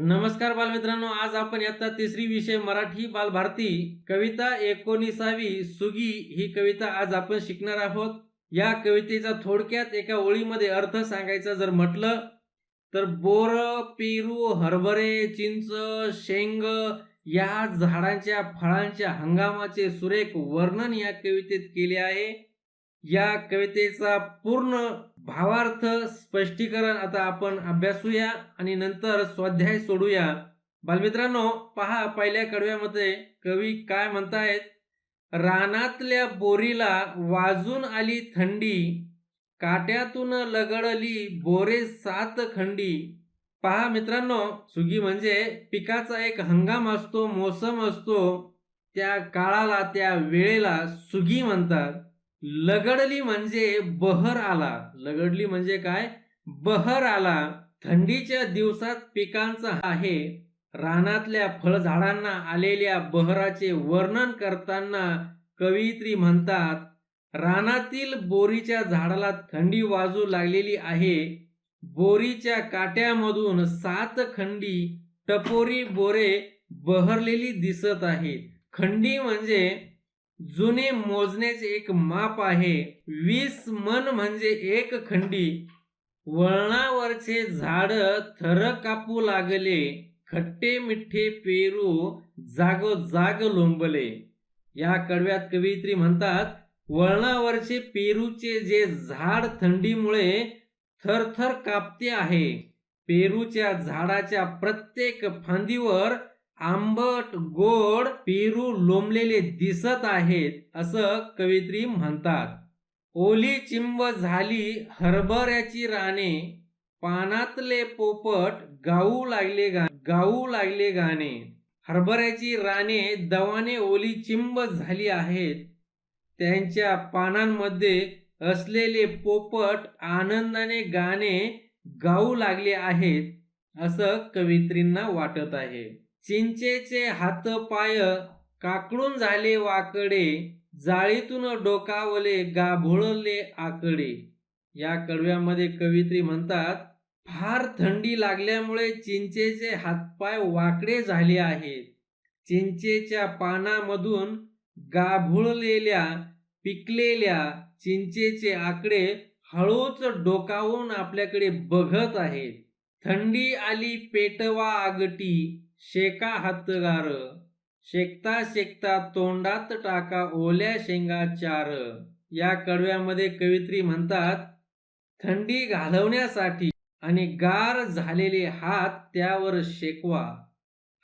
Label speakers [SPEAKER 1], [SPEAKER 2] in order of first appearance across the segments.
[SPEAKER 1] नमस्कार बालमित्रांनो आज आपण इयत्ता तिसरी विषय मराठी बालभारती कविता एकोणीसावी सुगी ही कविता आज आपण शिकणार आहोत. या कवितेचा थोडक्यात एका ओळीमध्ये अर्थ सांगायचा जर म्हटलं तर बोर पेरू हरभरे चिंच शेंग या झाडांच्या फळांच्या हंगामाचे सुरेख वर्णन या कवितेत केले आहे. या कवितेचा पूर्ण भावार्थ स्पष्टीकरण आता आपण अभ्यासूया आणि नंतर स्वाध्याय सोडूया. बालमित्रांनो पहा पहिल्या कडव्यामध्ये कवी काय म्हणतायत? रानातल्या बोरीला वाजून आली थंडी काट्यातून लगडली बोरे सात खंडी. पहा मित्रांनो सुगी म्हणजे पिकाचा एक हंगाम असतो मोसम असतो. त्या काळाला त्या वेळेला सुगी म्हणतात. लगडली म्हणजे बहर आला. लगडली म्हणजे काय? बहर आला. थंडीच्या दिवसात पिकांचा आहे. रानातल्या फळझाडांना आलेल्या बहराचे वर्णन करताना कवयित्री म्हणतात रानातील बोरीच्या झाडाला थंडी वाजू लागलेली आहे. बोरीच्या काट्यामधून सात खंडी टपोरी बोरे बहरलेली दिसत आहेत. खंडी म्हणजे जुने मोजण्याचे एक माप आहे. वीस मन म्हणजे एक खंडी. वळणावरचे झाड थर कापू लागले. खट्टे मिठ्ठे पेरू जागोजाग लोंबले. या कडव्यात कवयित्री म्हणतात वळणावरचे पेरूचे जे झाड थंडीमुळे थरथर कापते आहे पेरूच्या झाडाच्या प्रत्येक फांदीवर आंबट गोड पेरू लोंबलेले दिसत आहेत असं कवित्री म्हणतात. ओली चिंब झाली हरभऱ्याची राणे पानातले पोपट गाऊ लागले गा गाऊ लागले गाणे. हरभऱ्याची राणे दवाने ओली चिंब झाली आहेत. त्यांच्या पानांमध्ये असलेले पोपट आनंदाने गाणे गाऊ लागले आहेत असं कवित्रींना वाटत आहे. चिंचेचे हात पाय काकडून झाले वाकडे जाळीतून डोकावले गाभोळले आकडे. या कडव्यामध्ये कवित्री म्हणतात फार थंडी लागल्यामुळे चिंचेचे हातपाय वाकडे झाले आहेत. चिंचेच्या पानामधून गाभुळलेल्या पिकलेल्या चिंचेचे आकडे हळूच डोकावून आपल्याकडे बघत आहेत. थंडी आली पेटवा आगटी शेका हातगार शेकता शेकता तोंडात टाका ओल्या शेंगा चार. या कडव्यामध्ये कवित्री म्हणतात थंडी घालवण्यासाठी आणि गार झालेले हात त्यावर शेकवा.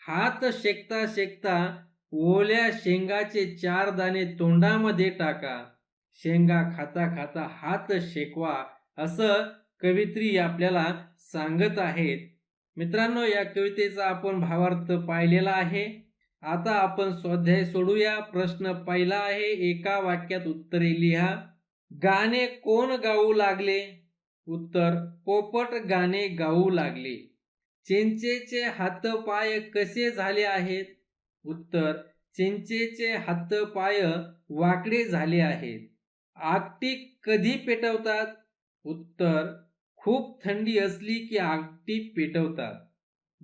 [SPEAKER 1] हात शेकता शेकता ओल्या शेंगाचे चार दाणे तोंडामध्ये टाका. शेंगा खाता खाता हात शेकवा असं कवित्री आपल्याला सांगत आहेत. मित्रांनो या कवितेचा आपण भावार्थ पाहिलेला आहे. आता आपण स्वाध्याय सोडूया. प्रश्न पहिला आहे एका वाक्यात उत्तरे लिहा. गाणे कोण गाऊ लागले? उत्तर पोपट गाणे गाऊ लागले. चिंचेचे हातपाय कसे झाले आहेत? उत्तर चिंचेचे हातपाय वाकडे झाले आहेत. आकटी कधी पेटवतात? उत्तर खूप थंडी असली की आगटी पेटवतात.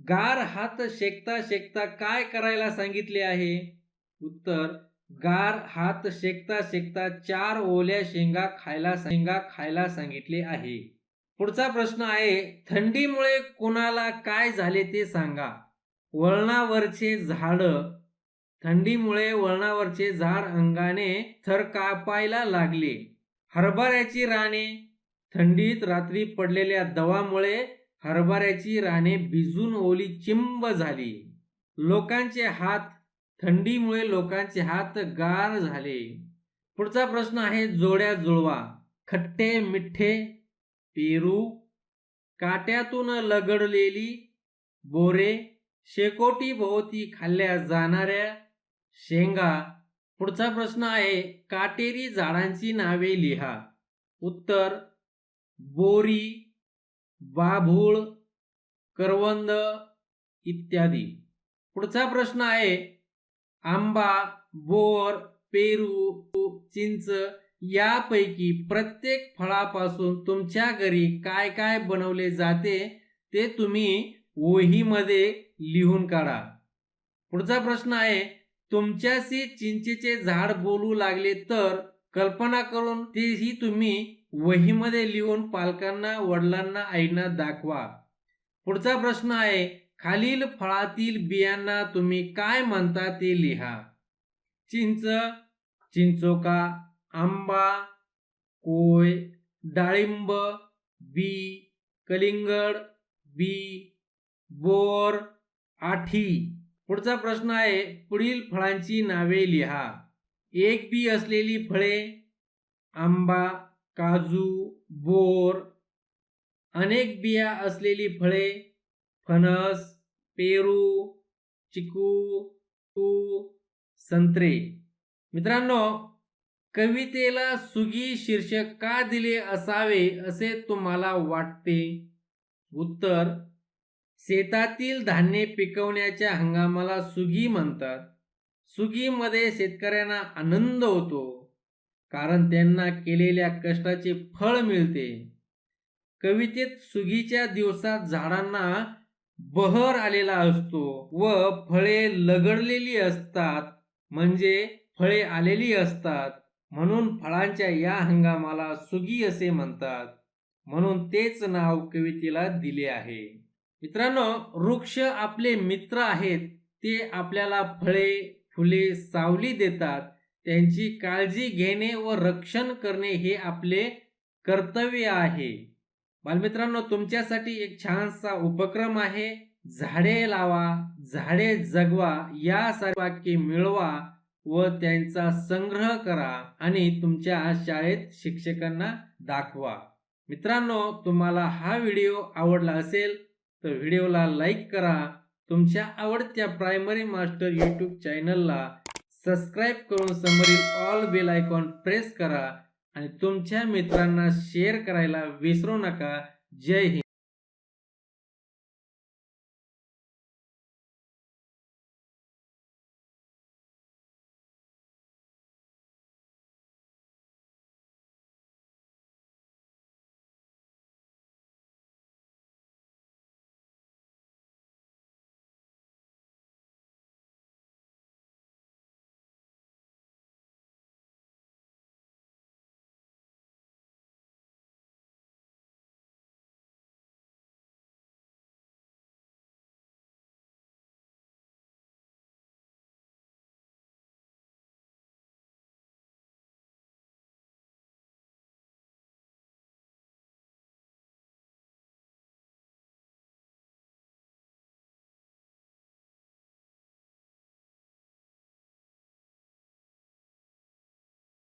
[SPEAKER 1] गार हात शेकता शेकता काय करायला सांगितले आहे? उत्तर गार हात शेकता शेकता चार ओल्या शेंगा खायला शेंगा खायला सांगितले आहे. पुढचा प्रश्न आहे थंडीमुळे कोणाला काय झाले ते सांगा. वळणावरचे झाड थंडीमुळे वळणावरचे झाड अंगाने थर कापायला लागले. हरभऱ्याची राणे थंडीत रात्री पडलेल्या दवामुळे हरभऱ्याची राणे भिजून ओली चिंब झाली. लोकांचे हात थंडीमुळे लोकांचे हात गार झाले. पुढचा प्रश्न आहे जोड्या जुळवा. खट्टे मिठ्ठे पेरू काट्यातून लगडलेली बोरे शेकोटी भोवती खाल्ल्या जाणाऱ्या शेंगा. पुढचा प्रश्न आहे काटेरी झाडांची नावे लिहा. उत्तर बोरी बाभूळ करवंद इत्यादी. पुढचा प्रश्न आहे आंबा बोर पेरू चिंच यापैकी प्रत्येक फळापासून तुमच्या घरी काय काय बनवले जाते ते तुम्ही वहीमध्ये लिहून काढा. पुढचा प्रश्न आहे तुमच्याशी चिंचेचे झाड बोलू लागले तर कल्पना करून तेही तुम्ही वहीमध्ये लिहून पालकांना वडिलांना आईना दाखवा. पुढचा प्रश्न आहे खालील फळातील बियांना तुम्ही काय म्हणता ते लिहा. चिंच चिंचोका आंबा कोय डाळिंब बी कलिंगड बी बोर आठी. पुढचा प्रश्न आहे पुढील फळांची नावे लिहा. एक बी असलेली फळे आंबा काजू बोर अनेक बिया असलेली फळे फणस पेरू चिकू तू संत्रे. मित्रांनो कवितेला सुगी शीर्षक का दिले असावे असे तुम्हाला वाटते? उत्तर शेतातील धान्य पिकवण्याच्या हंगामाला सुगी म्हणतात. सुगीमध्ये शेतकऱ्यांना आनंद होतो. कारण त्यांना केलेल्या कष्टाचे फळ मिळते. कवितेत सुगीच्या दिवसात झाडांना बहर आलेला असतो व फळे लगडलेली असतात म्हणजे फळे आलेली असतात. म्हणून फळांच्या या हंगामाला सुगी असे म्हणतात. म्हणून तेच नाव कवितेला दिले आहे. मित्रांनो वृक्ष आपले मित्र आहेत ते आपल्याला फळे फुले सावली देतात. त्यांची काळजी घेणे व रक्षण करणे हे आपले कर्तव्य आहे. बालमित्रांनो तुमच्यासाठी एक छानसा उपक्रम आहे. झाडे लावा झाडे जगवा या वाक्य मिळवा व त्यांचा संग्रह करा आणि तुमच्या शाळेत शिक्षकांना दाखवा. मित्रांनो तुम्हाला हा व्हिडिओ आवडला असेल तर व्हिडिओला लाईक करा. तुमच्या आवडत्या प्रायमरी मास्टर यूट्यूब चॅनलला सबस्क्राईब करून समोरील ऑल बेल आयकॉन प्रेस करा आणि तुमच्या मित्रांना शेअर करायला विसरू नका. जय हिंद.